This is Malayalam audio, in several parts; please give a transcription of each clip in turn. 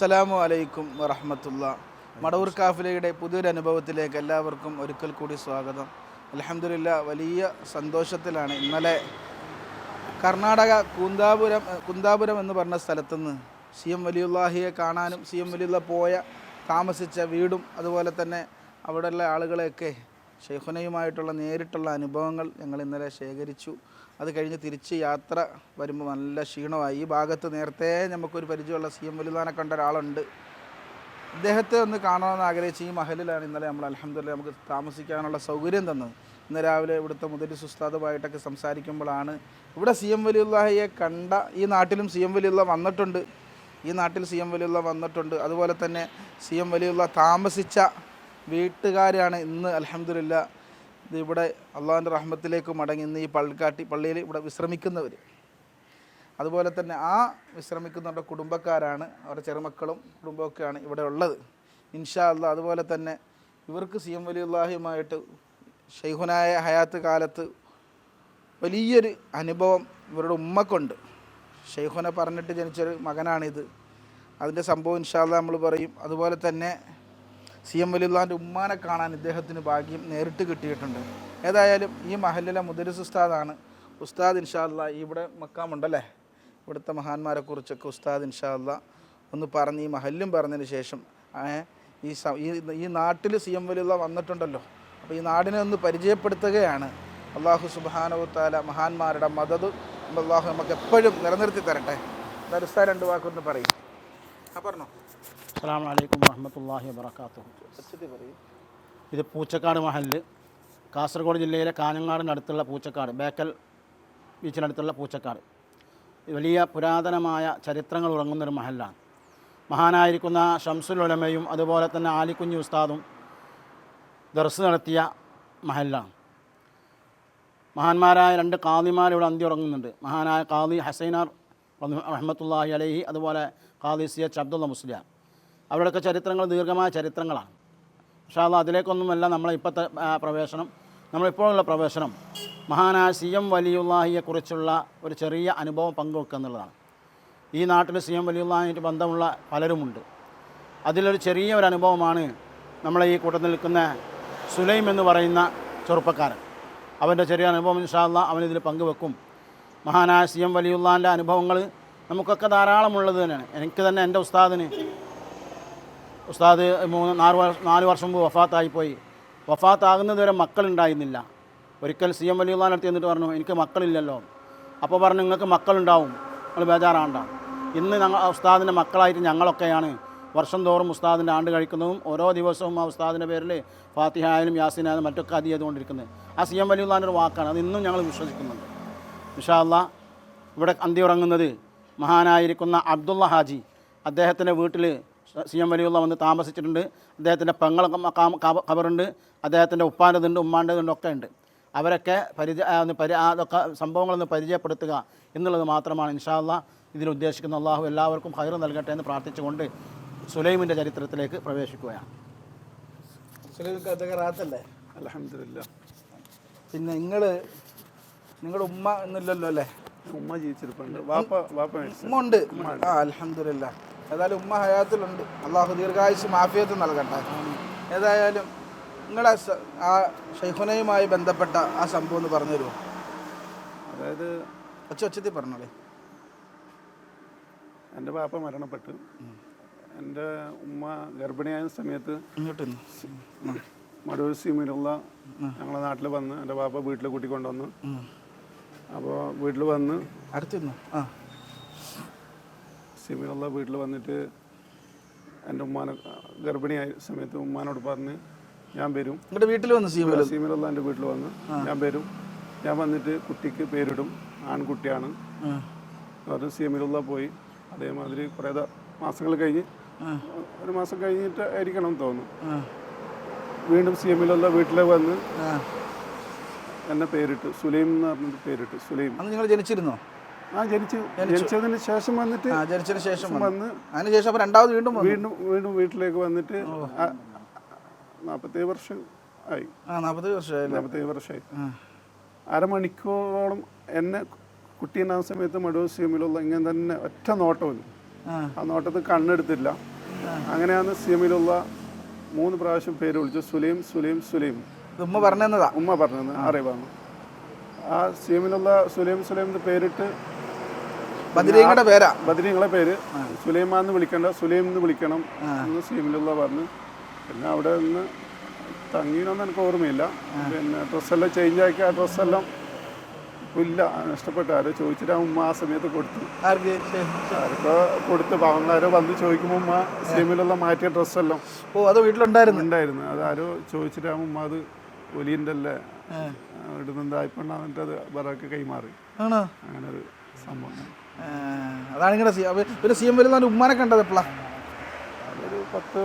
അസ്സലാമു അലൈക്കും വറഹമത്തുള്ള. മടവൂർ കാഫിലയുടെ പുതിയൊരു അനുഭവത്തിലേക്ക് എല്ലാവർക്കും ഒരിക്കൽ കൂടി സ്വാഗതം. അലഹമില്ല വലിയ സന്തോഷത്തിലാണ് ഇന്നലെ കർണാടക കുന്താപുരം കുന്താപുരം എന്ന് പറഞ്ഞ സ്ഥലത്തുനിന്ന് സി എം വലിയുല്ലാഹിയെ കാണാനും സി എം വലിയുള്ള പോയ താമസിച്ച വീടും അതുപോലെ തന്നെ അവിടെയുള്ള ആളുകളെയൊക്കെ ഷെയ്ഖുനയുമായിട്ടുള്ള നേരിട്ടുള്ള അനുഭവങ്ങൾ ഞങ്ങൾ ഇന്നലെ ശേഖരിച്ചു. അത് കഴിഞ്ഞ് തിരിച്ച് യാത്ര വരുമ്പോൾ നല്ല ക്ഷീണമായി. ഈ ഭാഗത്ത് നേരത്തെ നമുക്കൊരു പരിചയമുള്ള സി എം വലുതാനെ കണ്ട ഒരാളുണ്ട്. അദ്ദേഹത്തെ ഒന്ന് കാണണമെന്ന് ആഗ്രഹിച്ച് ഈ മഹലിലാണ് ഇന്നലെ നമ്മൾ അലഹമ്മദില്ല നമുക്ക് താമസിക്കാനുള്ള സൗകര്യം തന്നത്. ഇന്ന് രാവിലെ ഇവിടുത്തെ മുതൽ സുസ്താദുമായിട്ടൊക്കെ സംസാരിക്കുമ്പോഴാണ് ഇവിടെ സി എം വലിയുള്ളഹയെ കണ്ട ഈ നാട്ടിലും സി എം വലിയുള്ള വന്നിട്ടുണ്ട്. ഈ നാട്ടിൽ സി എം വലിയുള്ള വന്നിട്ടുണ്ട്. അതുപോലെ തന്നെ സി എം വലിയുള്ള താമസിച്ച വീട്ടുകാരാണ് ഇന്ന് അലഹമ്മദില്ല ഇവിടെ അള്ളാഹിന്റെ റഹ്മത്തിലേക്ക് മടങ്ങി ഇന്ന് ഈ പള്ളിക്കാട്ടി പള്ളിയിൽ ഇവിടെ വിശ്രമിക്കുന്നവർ അതുപോലെ തന്നെ ആ വിശ്രമിക്കുന്നവരുടെ കുടുംബക്കാരാണ് അവരുടെ ചെറുമക്കളും കുടുംബമൊക്കെയാണ് ഇവിടെ ഉള്ളത്. ഇൻഷാ അല്ല അതുപോലെ തന്നെ ഇവർക്ക് സി എം വലിയുള്ളാഹിയുമായിട്ട് ഷെയ്ഹുനായ ഹയാത്ത് കാലത്ത് വലിയൊരു അനുഭവം ഇവരുടെ ഉമ്മക്കുണ്ട്. ഷെയ്ഖുനെ പറഞ്ഞിട്ട് ജനിച്ചൊരു മകനാണിത്. അതിന്റെ സംഭവം ഇൻഷാല്ല നമ്മൾ പറയും. അതുപോലെ തന്നെ സി എം വലിയുള്ളാന്റെ ഉമ്മാനെ കാണാൻ ഇദ്ദേഹത്തിന് ഭാഗ്യം നേരിട്ട് കിട്ടിയിട്ടുണ്ട്. ഏതായാലും ഈ മഹലിലെ മുദരിസ് ഉസ്താദാണ്. ഉസ്താദ് ഇൻഷാല്ല ഇവിടെ മക്കാമുണ്ടല്ലേ? ഇവിടുത്തെ മഹാന്മാരെ കുറിച്ചൊക്കെ ഉസ്താദ് ഇൻഷാല്ല ഒന്ന് പറഞ്ഞ് ഈ മഹല്ലും പറഞ്ഞതിന് ശേഷം ഈ ഈ നാട്ടിൽ സി എം വലിയുള്ള വന്നിട്ടുണ്ടല്ലോ. അപ്പോൾ ഈ നാടിനെ ഒന്ന് പരിചയപ്പെടുത്തുകയാണ്. അള്ളാഹു സുബാനവത്താല മഹാന്മാരുടെ മദത് അള്ളാഹു നമുക്ക് എപ്പോഴും നിലനിർത്തി തരട്ടെ. എന്തായാലും ഉസ്താദ് രണ്ട് വാക്കൊന്ന് പറയും. ആ പറഞ്ഞോ. അസ്സാം വലൈക്കും വറഹമത്തല്ലാഹി വാബർക്കാത്തു ഇത് പൂച്ചക്കാട് മഹലിൽ കാസർഗോഡ് ജില്ലയിലെ കാഞ്ഞങ്ങാടിനടുത്തുള്ള പൂച്ചക്കാട് ബേക്കൽ ബീച്ചിനടുത്തുള്ള പൂച്ചക്കാട്. വലിയ പുരാതനമായ ചരിത്രങ്ങൾ ഉറങ്ങുന്നൊരു മഹലാണ് മഹാനായിരിക്കുന്ന ഷംസുൽ ഉലമയും അതുപോലെ തന്നെ ആലിക്കുഞ്ഞി ഉസ്താദും ദർസ് നടത്തിയ മഹലാണ് മഹാന്മാരായ രണ്ട് കാദിമാർ ഇവിടെ അന്തി ഉറങ്ങുന്നുണ്ട്. മഹാനായ കാദി ഹസൈനാർ റഹ്മത്തുല്ലാഹി അലഹി അതുപോലെ കാദി സി എച്ച് അബ്ദുള്ള മുസ്ലിയാർ. അവരുടെയൊക്കെ ചരിത്രങ്ങൾ ദീർഘമായ ചരിത്രങ്ങളാണ്. പക്ഷേ അത് അതിലേക്കൊന്നുമല്ല നമ്മളെ ഇപ്പോഴത്തെ പ്രവേശനം. നമ്മളിപ്പോഴുള്ള പ്രവേശനം മഹാനായ സി എം വലിയുല്ലാഹിയെക്കുറിച്ചുള്ള ഒരു ചെറിയ അനുഭവം പങ്കുവെക്കുക എന്നുള്ളതാണ്. ഈ നാട്ടിൽ സി എം വലിയുല്ലാഹിയായിട്ട് ബന്ധമുള്ള പലരുമുണ്ട്. അതിലൊരു ചെറിയ ഒരു അനുഭവമാണ് നമ്മളെ ഈ കൂട്ടത്തിൽ നിൽക്കുന്ന സുലൈം എന്ന് പറയുന്ന ചെറുപ്പക്കാരൻ. അവന്റെ ചെറിയ അനുഭവം ഇൻഷാല്ല അവനിതിൽ പങ്കുവെക്കും. മഹാനായ സി എം വലിയുള്ളാന്റെ അനുഭവങ്ങൾ നമുക്കൊക്കെ ധാരാളമുള്ളത് തന്നെയാണ്. എനിക്ക് തന്നെ എന്റെ ഉസ്താദിന് ഉസ്താദ് മൂന്ന് നാല് വർഷം നാല് വർഷം മുമ്പ് വഫാത്തായിപ്പോയി. വഫാത്താകുന്നത് വരെ മക്കളുണ്ടായിരുന്നില്ല. ഒരിക്കൽ സി എം വലിയുള്ളാൻ അടുത്ത് എന്നിട്ട് പറഞ്ഞു എനിക്ക് മക്കളില്ലല്ലോ. അപ്പോൾ പറഞ്ഞു നിങ്ങൾക്ക് മക്കളുണ്ടാവും. നിങ്ങൾ ബേജാറാണ്ട ഇന്ന് ഞങ്ങൾ ഉസ്താദിന്റെ മക്കളായിട്ട് ഞങ്ങളൊക്കെയാണ്. വർഷം തോറും ഉസ്താദിന്റെ ആണ്ട് കഴിക്കുന്നതും ഓരോ ദിവസവും ആ ഉസ്താദിന്റെ പേരിൽ ഫാത്തിഹായാലും യാസിനായാലും മറ്റൊക്കെ അതി ചെയ്തുകൊണ്ടിരിക്കുന്നത് ആ സി എം വലിയുള്ളാന്റെ ഒരു വാക്കാണ്. അത് ഇന്നും ഞങ്ങൾ വിശ്വസിക്കുന്നുണ്ട്. വിഷാല്ല ഇവിടെ അന്തി ഉറങ്ങുന്നത് മഹാനായിരിക്കുന്ന അബ്ദുള്ള ഹാജി. അദ്ദേഹത്തിന്റെ വീട്ടിൽ സി എം വലിയുള്ള വന്ന് താമസിച്ചിട്ടുണ്ട്. അദ്ദേഹത്തിന്റെ പെങ്ങളൊക്കെ കവറുണ്ട് അദ്ദേഹത്തിന്റെ ഉപ്പാന്റെതുണ്ട് ഉമ്മാന്റെതുണ്ട് ഒക്കെ ഉണ്ട്. അവരൊക്കെ പരിചയ ഒന്ന് പരി അതൊക്കെ സംഭവങ്ങളൊന്ന് പരിചയപ്പെടുത്തുക എന്നുള്ളത് മാത്രമാണ്. ഇൻഷാല്ല ഇതിൽ ഉദ്ദേശിക്കുന്ന അള്ളാഹു എല്ലാവർക്കും ഹൈർ നൽകട്ടെ എന്ന് പ്രാർത്ഥിച്ചുകൊണ്ട് സുലൈമിന്റെ ചരിത്രത്തിലേക്ക് പ്രവേശിക്കുകയാണ്. അലഹമില്ല പിന്നെ നിങ്ങൾ നിങ്ങളുടെ ഉമ്മ എന്നില്ലല്ലോ അല്ലേ? ഉമ്മ ജീവിച്ചിരിപ്പുണ്ട്. വാപ്പ വാപ്പ ഉമ്മ ഉണ്ട്. ആ അലഹമില്ല ഏതായാലും ഉമ്മ ഹയാത്തിലുണ്ട്. അള്ളാഹു ദീർഘായുസ് മാഫിയത്ത് നൽകട്ടെ. ഏതായാലും നിങ്ങളെ ആ ഷെയ്ഖുനയുമായി ബന്ധപ്പെട്ട ആ സംഭവം എന്ന് പറഞ്ഞു തരുമോ? അതായത് ഒച്ച ഒച്ചത്തിൽ പറഞ്ഞോളേ. എന്റെ പാപ്പ മരണപ്പെട്ടു. എന്റെ ഉമ്മ ഗർഭിണിയായ സമയത്ത് ഇങ്ങോട്ട്. മടൂർ സീമിലുള്ള ഞങ്ങളെ നാട്ടിൽ വന്ന് എന്റെ പാപ്പ വീട്ടിൽ കൂട്ടിക്കൊണ്ടുവന്നു. അപ്പോൾ വീട്ടിൽ വന്ന് അടുത്തിരുന്നു ആ. സീമിലുള്ള വീട്ടിൽ വന്നിട്ട് എന്റെ ഉമ്മാനെ ഗർഭിണിയായ സമയത്ത് ഉമ്മാനോട് പറഞ്ഞ് ഞാൻ വരും. വീട്ടിൽ വന്ന് സീമയിൽ സീമിലുള്ള എന്റെ വീട്ടിൽ വന്ന് ഞാൻ വരും. ഞാൻ വന്നിട്ട് കുട്ടിക്ക് പേരിടും. ആൺകുട്ടിയാണ്. അത് സീമിലുള്ള പോയി. അതേമാതിരി കുറേ മാസങ്ങൾ കഴിഞ്ഞ് ഒരു മാസം കഴിഞ്ഞിട്ട് ആയിരിക്കണം തോന്നുന്നു. വീണ്ടും സി എമ്മിലുള്ള വീട്ടിൽ വന്ന് എന്നെ പേരിട്ട്. സുലൈം എന്ന് പറഞ്ഞിട്ട് പേരിട്ട്. സുലൈം. നിങ്ങൾ ജനിച്ചിരുന്നോ? ആ ജനിച്ചു. ജനിച്ചതിന് ശേഷം വന്നിട്ട് ജനിച്ചതിന് ശേഷം വന്നു. അതിന് ശേഷം രണ്ടാമത് വീണ്ടും വീണ്ടും വീണ്ടും വീട്ടിലേക്ക് വന്നിട്ട് നാൽപ്പത്തേഴ് വർഷം ആയി. ആ നാൽപ്പത് വർഷമായല്ലേ? നാൽപ്പത്തേഴ് വർഷമായി. അരമണിക്കൂറോളം എന്നെ കുട്ടീനാ സമയത്ത് മഡോസിയമിലുള്ള ഇങ്ങനെ തന്നെ ഒറ്റ നോട്ടമില്ല ആ. നോട്ടത്തിൽ കണ്ണെടുത്തില്ല. അങ്ങനെയാണ് സിയമിലുള്ള മൂന്ന് പ്രാവശ്യം പേര് വിളിച്ചു സുലൈം സുലൈം സുലൈം. ഉമ്മ പറഞ്ഞതാ ഉമ്മ പറഞ്ഞത് അറിവാണ്. ആ സിയമിലുള്ള സുലൈം സുലൈം എന്ന് പേരിട്ട് ബദരീങ്ങളുടെ പേരാ? ബദരീങ്ങളെ പേര്. സുലൈമാന്ന് വിളിക്കണ്ട സുലൈം എന്ന് വിളിക്കണം. എന്ന് സീമിലുള്ള പറഞ്ഞു. പിന്നെ അവിടെ നിന്ന് തങ്ങീനൊന്നും എനിക്ക് ഓർമ്മയില്ല. പിന്നെ ഡ്രസ്സെല്ലാം ചേഞ്ച് ആക്കി ആ ഡ്രസ്സെല്ലാം ഇല്ല. നഷ്ടപ്പെട്ടു ആരോ ചോദിച്ചിട്ട് ആ ഉമ്മ ആ സമയത്ത് കൊടുത്തു. ആർക്ക്? കൊടുത്ത് പാവങ്ങളാരോ വന്ന് ചോദിക്കുമ്പോൾ ഉമ്മ സീമിലുള്ള മാറ്റിയ ഡ്രസ്സെല്ലാം ഓ അത് വീട്ടിലുണ്ടായിരുന്നു. ഉണ്ടായിരുന്നു. അത് ആരോ ചോദിച്ചിട്ട് ആ ഉമ്മ അത് ഒലിന്റെ അല്ലേ? ഇടുന്നത് ആയിപ്പോണ്ട് അത് ബറാക്ക് കൈമാറി. അങ്ങനെ ഒരു സംഭവം. അതാണ് ഇങ്ങനെ സി പിന്നെ സി എം വരുന്ന ഉമ്മാനെ കണ്ടത് എപ്പോഴാ ഒരു പത്ത്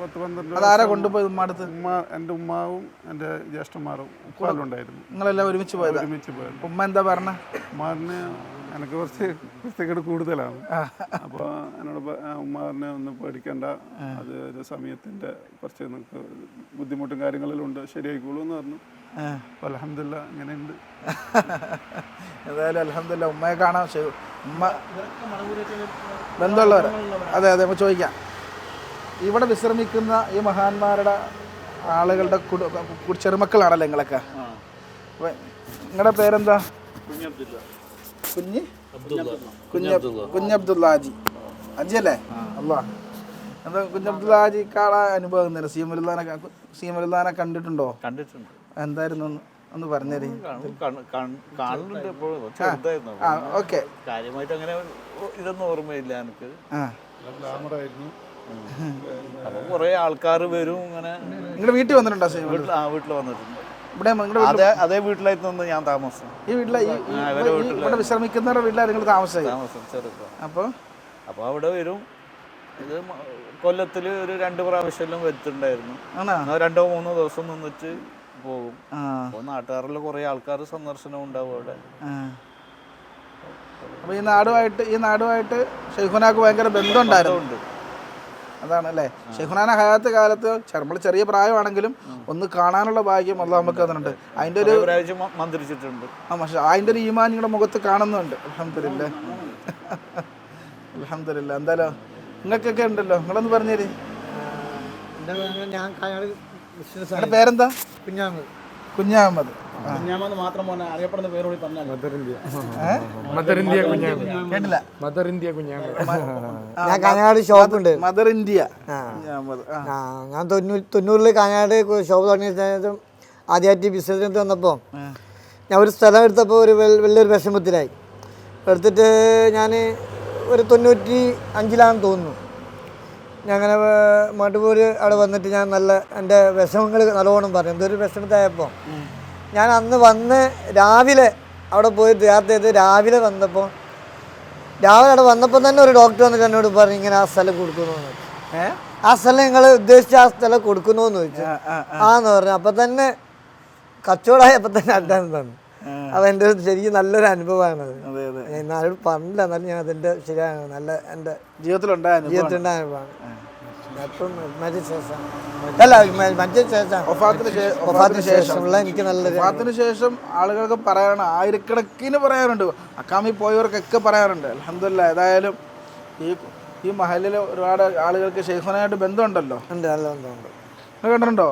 പത്ത് പന്ത്രണ്ട് അതാരാ കൊണ്ടുപോയി ഉമ്മ അടുത്ത് ഉമ്മ എന്റെ ഉമ്മാവും എന്റെ ജ്യേഷ്ഠന്മാരും ഉപ്പാലും ഉണ്ടായിരുന്നു നിങ്ങളെല്ലാം ഒരുമിച്ച് പോയത്? ഒരുമിച്ച് പോയത്. ഉമ്മ എന്താ പറഞ്ഞ? ഉമ്മാറിന് എനിക്ക് കുറച്ച് കുസ്തികേട് കൂടുതലാണ്. അപ്പോൾ എന്നോട് ഉമ്മാറിനെ ഒന്ന് പേടിക്കണ്ട. അത് ഒരു സമയത്തിന്റെ കുറച്ച് നിങ്ങൾക്ക് ബുദ്ധിമുട്ടും കാര്യങ്ങളിലും ഉണ്ട്. ശരിയായിക്കോളൂ എന്ന് പറഞ്ഞു. അലഹമില്ല അങ്ങനെയുണ്ട് ഏതായാലും അലഹമില്ല ഉമ്മയെ കാണാം. ഉമ്മ ബന്ധമുള്ളവർ അതെ അതെ ചോദിക്കാം. ഇവിടെ വിശ്രമിക്കുന്ന ഈ മഹാന്മാരുടെ ആളുകളുടെ ചെറുമക്കളാണല്ലോ നിങ്ങളൊക്കെ? അപ്പൊ നിങ്ങളുടെ പേരെന്താ? കുഞ്ഞ്? കുഞ്ഞ് കുഞ്ഞബ്ദുല്ലാജി. അജി അല്ലേ അല്ലാ എന്താ കുഞ്ഞബ്ദുല്ലാജി കാള അനുഭവം തന്നെ സീമലുല്ലാനെ സീമലുല്ലാനെ കണ്ടിട്ടുണ്ടോ? കണ്ടിട്ടുണ്ട്. എന്തായിരുന്നു ഒന്ന് പറഞ്ഞു പറഞ്ഞേരി. ഓക്കെ. കാര്യമായിട്ട് അങ്ങനെ ഇതൊന്നും ഓർമ്മയില്ല എനിക്ക്. അപ്പൊ കുറെ ആൾക്കാർ വരും ഇങ്ങനെ. നിങ്ങളുടെ വീട്ടിൽ വന്നിട്ടുണ്ടോ സീമൽ വീട്ടിൽ ആ വീട്ടിൽ വന്നിട്ടുണ്ട്. ഇവിടെ നിങ്ങളുടെ അതേ അതേ വീട്ടിലായിരുന്നു ഞാൻ താമസം. ഈ വീട്ടിലെ ഈ ഈ- ഈ ഇവിടെ വിശ്രമിക്കുന്നവരുടെ വീട്ടിലാണ് നിങ്ങൾ താമസിച്ചത്? താമസം ചെറുപ്പം. അപ്പോൾ അപ്പോൾ അവിടെ വരും. ഇത് മ- കൊല്ലത്തിൽ ഒരു രണ്ട് പ്രാവശ്യമെല്ലാം വരുത്തുണ്ടായിരുന്നു ആണോ? എന്നാൽ രണ്ടോ മൂന്നോ ദിവസം നിന്നിട്ട് പോകും. ആ. അപ്പോൾ നാട്ടുകാരിലെ കുറേ ആൾക്കാർ സന്ദർശനം ഉണ്ടാവും അവിടെ. അപ്പോൾ അപ്പൊ ഈ നാടുമായിട്ട് ഈ നാടുമായിട്ട് ഷെയ്ഖുനാക്ക് ഭയങ്കര ബന്ധമുണ്ടായിരുന്നു ഉണ്ട് അതാണ് അല്ലേ ഷെഹുനാൻ ഹയാത്ത് കാലത്ത് നമ്മൾ ചെറിയ പ്രായമാണെങ്കിലും ഒന്ന് കാണാനുള്ള ഭാഗ്യം അല്ല നമുക്ക് തന്നിട്ടുണ്ട്. അതിന്റെ ഒരു മന്ത്രിച്ചിട്ടുണ്ട്. ആ പക്ഷെ അതിന്റെ ഒരു ഈമാൻ നിങ്ങളുടെ മുഖത്ത് കാണുന്നുണ്ട്. അലഹമില്ല അലഹമില്ല എന്തായാലും നിങ്ങൾക്കൊക്കെ ഉണ്ടല്ലോ. നിങ്ങളൊന്ന് പറഞ്ഞേര്. പേരെന്താ? കുഞ്ഞാമത്. കുഞ്ഞാമത്. മദർ ഇന്ത്യ കേട്ടില്ല. മദർ ഇന്ത്യ ഞാൻ കാഞ്ഞങ്ങാട് ഷോപ്പുണ്ട് മദർ ഇന്ത്യ ഞാൻ തൊണ്ണൂറ് തൊണ്ണൂറിൽ കാഞ്ഞങ്ങാട് ഷോപ്പ് തുടങ്ങിയ ശേഷം ആദ്യമായിട്ട് എടുത്ത് വന്നപ്പോൾ ഞാൻ ഒരു സ്ഥലം എടുത്തപ്പോൾ ഒരു വലിയൊരു വിഷമത്തിലായി. എടുത്തിട്ട് ഞാൻ ഒരു തൊണ്ണൂറ്റി അഞ്ചിലാണെന്ന് തോന്നുന്നു. ഞാൻ അങ്ങനെ മട്ടുപൂർ അവിടെ വന്നിട്ട് ഞാൻ നല്ല എന്റെ വിഷമങ്ങൾ നല്ലോണം പറഞ്ഞു. എന്തൊരു വിഷമത്തായപ്പോൾ ഞാൻ അന്ന് വന്ന് രാവിലെ അവിടെ പോയി യാത്ര ചെയ്ത് രാവിലെ വന്നപ്പോൾ രാവിലെ അവിടെ വന്നപ്പോൾ തന്നെ ഒരു ഡോക്ടർ വന്നിട്ട് എന്നോട് പറഞ്ഞു ഇങ്ങനെ ആ സ്ഥലം കൊടുക്കുന്നു ആ സ്ഥലം നിങ്ങൾ ഉദ്ദേശിച്ച ആ സ്ഥലം കൊടുക്കുന്നു എന്ന് ചോദിച്ചു. ആന്ന് പറഞ്ഞു. അപ്പം തന്നെ കച്ചവടമായപ്പോൾ തന്നെ അഡ്വാൻസ് തന്നു. അപ്പം എന്റെ ശരിക്കും നല്ലൊരു അനുഭവമാണ് അതെ. അതെ ഞാൻ പറഞ്ഞില്ല എന്നാലും ഞാൻ അതിന്റെ ശരിയാണ് നല്ല എന്റെ ജീവിതത്തിലുണ്ടായ ജീവിതത്തിലുണ്ടായ അനുഭവമാണ്. അപ്പം ശേഷം അല്ല ശേഷം ശേഷമുള്ള എനിക്ക് ശേഷം ആളുകൾക്ക് പറയാനാണ് ആയിരക്കണക്കിന് പറയാനുണ്ട് അക്കാമി പോയവർക്കൊക്കെ പറയാനുണ്ട് അലഹമില്ല ഏതായാലും ഈ ഈ മഹലിൽ ഒരുപാട് ആളുകൾക്ക് ഷെയ്ഖുനായിട്ട് ബന്ധമുണ്ടല്ലോ. ഉണ്ട് നല്ല ബന്ധമുണ്ട്. നിങ്ങൾ കണ്ടിട്ടുണ്ടോ?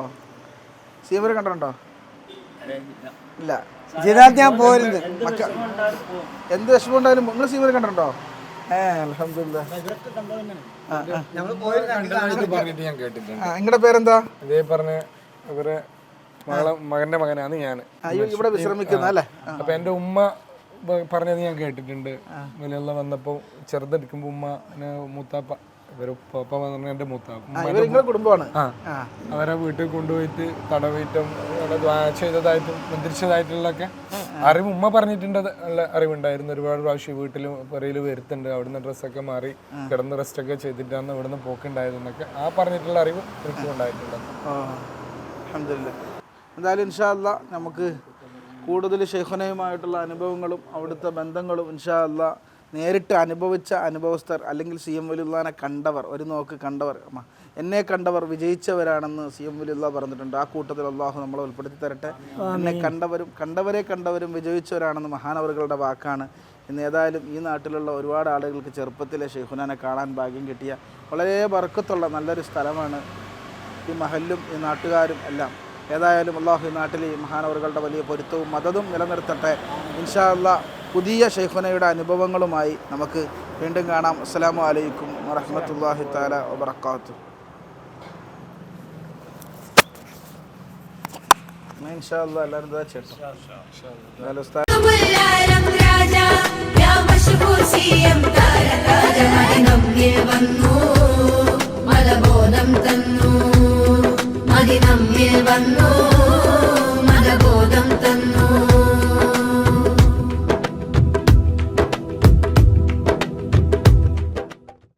സീമർ കണ്ടിട്ടുണ്ടോ? ഇല്ല. ഞാൻ പോരുന്നത് എന്ത് വിഷമം ഉണ്ടായാലും നിങ്ങൾ സീമർ കണ്ടിട്ടുണ്ടോ? നിങ്ങളുടെ പേരെന്താ? ഇതേ പറഞ്ഞ ഇവരെ മകളെ മകന്റെ മകനാണ് ഞാൻ ഇവിടെ വിശ്രമിക്കുന്ന അല്ലേ? അപ്പൊ എന്റെ ഉമ്മ പറഞ്ഞത് ഞാൻ കേട്ടിട്ടുണ്ട്. വലിയുള്ള വന്നപ്പോ ചെറുതെടുക്കുമ്പോ ഉമ്മ മൂത്താപ്പ ഇവർ ഉപ്പാപ്പ പറഞ്ഞ എന്റെ മൂത്താപ്പ ആ, ഉമ്മ ഇവർ നിങ്ങളുടെ കുടുംബമാണ് അവരെ വീട്ടിൽ കൊണ്ടുപോയിട്ട് തടവിട്ടും ചെയ്തതായിട്ടും മന്ത്രിച്ചതായിട്ടുള്ളൊക്കെ അറിവ് ഉമ്മ പറഞ്ഞിട്ടുണ്ട്. നല്ല അറിവുണ്ടായിരുന്നു. ഒരുപാട് പ്രാവശ്യം വീട്ടിലും പുറയിൽ വരുത്തുണ്ട് അവിടുന്ന് ഡ്രസ്സൊക്കെ മാറി കിടന്ന് റെസ്റ്റൊക്കെ ചെയ്തിട്ടാണ് ഇവിടുന്ന് പോക്കുണ്ടായതെന്നൊക്കെ ആ പറഞ്ഞിട്ടുള്ള അറിവ് എനിക്കും ഉണ്ടായിട്ടുണ്ട്. എന്തായാലും ഇൻഷാല്ല നമുക്ക് കൂടുതൽ ഷെയ്ഖുനയുമായിട്ടുള്ള അനുഭവങ്ങളും അവിടുത്തെ ബന്ധങ്ങളും ഇൻഷാല്ല നേരിട്ട് അനുഭവിച്ച അനുഭവസ്ഥർ അല്ലെങ്കിൽ സി എം വലിയുള്ളാനെ കണ്ടവർ ഒരു നോക്ക് കണ്ടവർ എന്നെ കണ്ടവർ വിജയിച്ചവരാണെന്ന് സി എം വലിയുള്ള പറഞ്ഞിട്ടുണ്ട്. ആ കൂട്ടത്തിൽ അള്ളാഹു നമ്മളെ ഉൾപ്പെടുത്തി തരട്ടെ. എന്നെ കണ്ടവരും കണ്ടവരെ കണ്ടവരും വിജയിച്ചവരാണെന്ന് മഹാനവറുകളുടെ വാക്കാണ്. ഇന്ന് ഏതായാലും ഈ നാട്ടിലുള്ള ഒരുപാട് ആളുകൾക്ക് ചെറുപ്പത്തിലെ ഷെയ്ഖുനാനെ കാണാൻ ഭാഗ്യം കിട്ടിയ വളരെ വർക്കത്തുള്ള നല്ലൊരു സ്ഥലമാണ് ഈ മഹല്ലും ഈ നാട്ടുകാരും എല്ലാം. ഏതായാലും അള്ളാഹു ഈ നാട്ടിലെ ഈ മഹാനവറുകളുടെ വലിയ പൊരുത്തവും മതതും നിലനിർത്തട്ടെ. ഇൻഷാ അല്ലാ പുതിയ ഷെയ്ഖുനയുടെ അനുഭവങ്ങളുമായി നമുക്ക് വീണ്ടും കാണാം. അസ്സലാമു അലൈക്കും വറഹ്മത്തുള്ളാഹി താല വാത്തു ഇൻഷാ വന്നു മലബോധം തന്നു മദിനമ്മിൽ വന്നു.